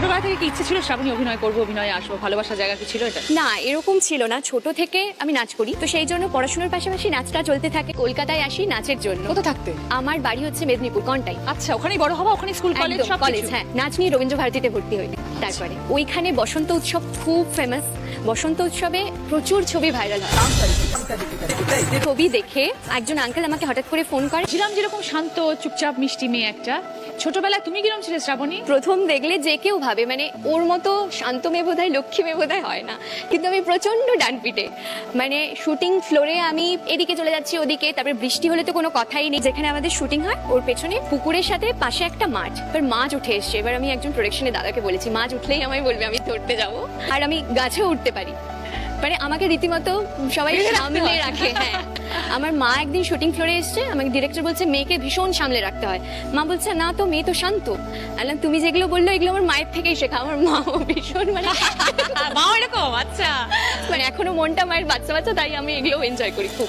ছোটবেলা থেকে কি ইচ্ছে ছিল শ্রাবণী অভিনয় করব অভিনয়ে আসব ভালোবাসা জায়গা কি ছিল এটা? না এরকম ছিল না। ছোট থেকে আমি নাচ করি। তো সেই জন্য পড়াশোনার পাশাপাশি নাচটা চলতে থাকে। কলকাতায় আসি নাচের জন্য। কোথা থাকতে? আমার বাড়ি হচ্ছে মেদিনীপুর কন্টাই। আচ্ছা ওখানেই বড় হবা ওখানে স্কুল কলেজ সব কলেজ হ্যাঁ। নাচ নিয়ে রবীন্দ্র ভারতীতে ভর্তি হই। তারপরে ওইখানে বসন্ত উৎসব খুব ফেমাস বসন্ত উৎসবে প্রচুর ছবি ভাইরাল হয়। ছবি দেখে একজন আঙ্কেল আমাকে হঠাৎ করে ফোন করে। ছিলাম যেরকম শান্ত চুপচাপ মিষ্টি মেয়ে একটা ছোটবেলায় তুমি কিরম ছিলে শ্রাবণী? প্রথম দেখলে যে কেউ ভাবে মানে ওর মতো শান্ত মেয়ে লক্ষ্মী মেয়ে হয় না। কিন্তু আমি প্রচণ্ড ডানপিটে। মানে শুটিং ফ্লোরে আমি এদিকে চলে যাচ্ছি, ওদিকে। তারপরে বৃষ্টি হলে তো কোনো কথাই নেই। যেখানে আমাদের শুটিং হয়, ওর পেছনে পুকুরের সাথে পাশে একটা মাছ এবার মাছ উঠে এসছে। এবার আমি একজন প্রোডাকশনে দাদাকে বলেছি, মাছ উঠলেই আমায় বলবে, আমি ধরতে যাব। আর আমি গাছেও উঠতে পারি। মানে আমাকে রীতিমতো সবাই সামলে রাখে হ্যাঁ। আমার মা একদিন শুটিং ফ্লোরে এসছে আমাকে ডিরেক্টর বলছে মেয়েকে ভীষণ সামলে রাখতে হয়। মা বলছে না তো মেয়ে তো শান্ত। আলাম তুমি যেগুলো বলল এগুলো আমার মায়ের থেকেই শেখা। আমার মাও ভীষণ মানে মা এরকম আচ্ছা। মানে এখনও মনটা মায়ের বাচ্চা বাচ্চা তাই আমি এগুলো এনজয় করি খুব।